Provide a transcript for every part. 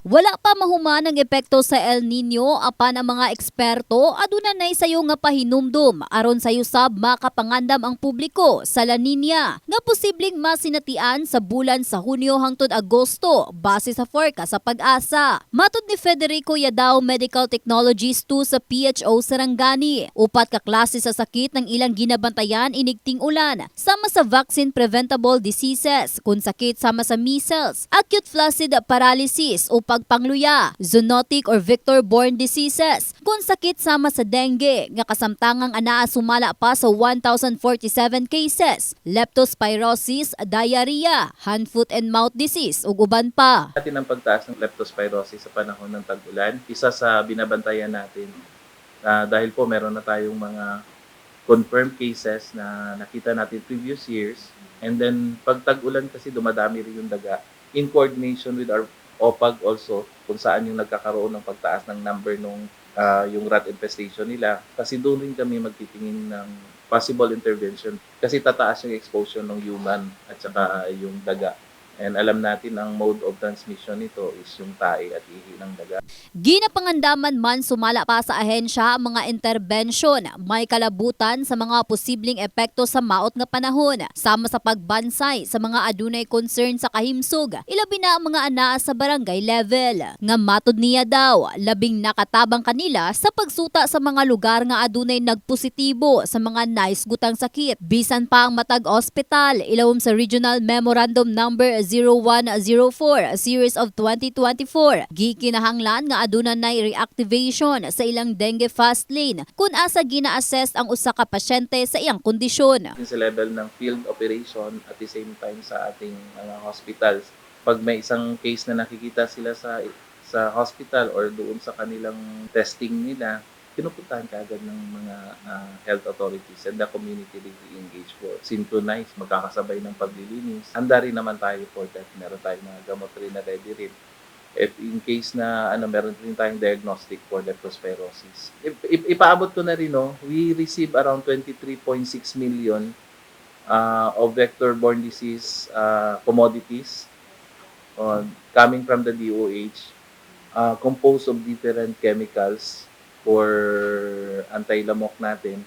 Wala pa mahumanang epekto sa El Nino apan ang mga eksperto aduna nay sayo nga pahinumdum aron sayo sab makapangandam ang publiko sa La Nina nga posibleng masinatian sa bulan sa Hunyo hangtod Agosto base sa forecast sa pag-asa. Matod ni Federico Yadao Medical Technologies 2 sa PHO Sarangani, upat ka klase sa sakit ng ilang ginabantayan inigting ulan sama sa vaccine preventable diseases kun sakit sama sa measles, acute flaccid paralysis o pagpangluya, zoonotic or vector-borne diseases, kun sakit sama sa dengue nga kasamtangang anaa sumala pa sa 1,047 cases, leptospirosis, diarrhea, hand, foot and mouth disease ug uban pa. natin ang pagtaas ng leptospirosis sa panahon ng tag-ulan. Isa sa binabantayan natin ah, dahil po meron na tayong mga confirmed cases na nakita natin previous years. And then pag tag-ulan kasi dumadami rin yung daga in coordination with our OPAG also kung saan yung nagkakaroon ng pagtaas ng number nung ah, yung rat infestation nila. Kasi doon rin kami magtitingin ng possible intervention kasi tataas yung exposure ng human at saka yung daga. And alam natin ang mode of transmission nito is yung tae at ihi ng daga. Ginapangandaman man sumala pa sa ahensya ang mga intervention, may kalabutan sa mga posibleng epekto sa maot nga panahon, sama sa pagbansay sa mga adunay concern sa kahimsog, ilabi na ang mga anaa sa barangay level. Nga matod niya daw, labing nakatabang kanila sa pagsuta sa mga lugar nga adunay nagpositibo sa mga nice gutang sakit. Bisan pa ang matag ospital, ilawom sa Regional Memorandum Number 0104 Series of 2024. Gikinahanglan nga aduna nay reactivation sa ilang dengue fast lane kung asa gina-assess ang usa ka pasyente sa iyang kondisyon. Sa level ng field operation at the same time sa ating mga hospitals. Pag may isang case na nakikita sila sa sa hospital or doon sa kanilang testing nila, pinupuntahan ka agad ng mga ah, health authorities and the community really engaged for synchronize, magkakasabay ng paglilinis. Handa rin naman tayo for that. Meron tayong mga gamot rin na ready rin. If in case na ano meron rin tayong diagnostic for leptospirosis. Ip- ip- ipaabot ko na rin no, we receive around 23.6 million uh, of vector-borne disease uh, commodities uh, coming from the DOH uh, composed of different chemicals for anti-lamok natin.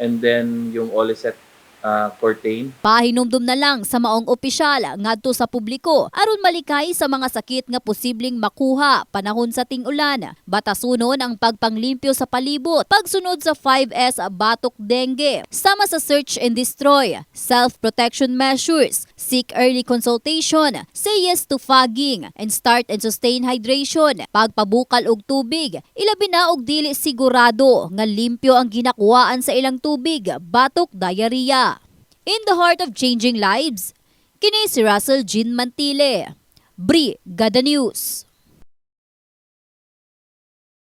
And then yung Olicet uh, Cortain, Pahinumdum na lang sa maong opisyal ngadto sa publiko aron malikay sa mga sakit nga posibleng makuha panahon sa ting-ulan. Batasunon ang pagpanglimpyo sa palibot, pagsunod sa 5S batok dengue, sama sa search and destroy, self-protection measures, seek early consultation, say yes to fogging, and start and sustain hydration, pagpabukal og tubig, ilabi na og dili sigurado nga limpyo ang ginakuhaan sa ilang tubig, batok diarrhea. In the heart of changing lives, kini si Russell Jean Mantile. Bri Gada News.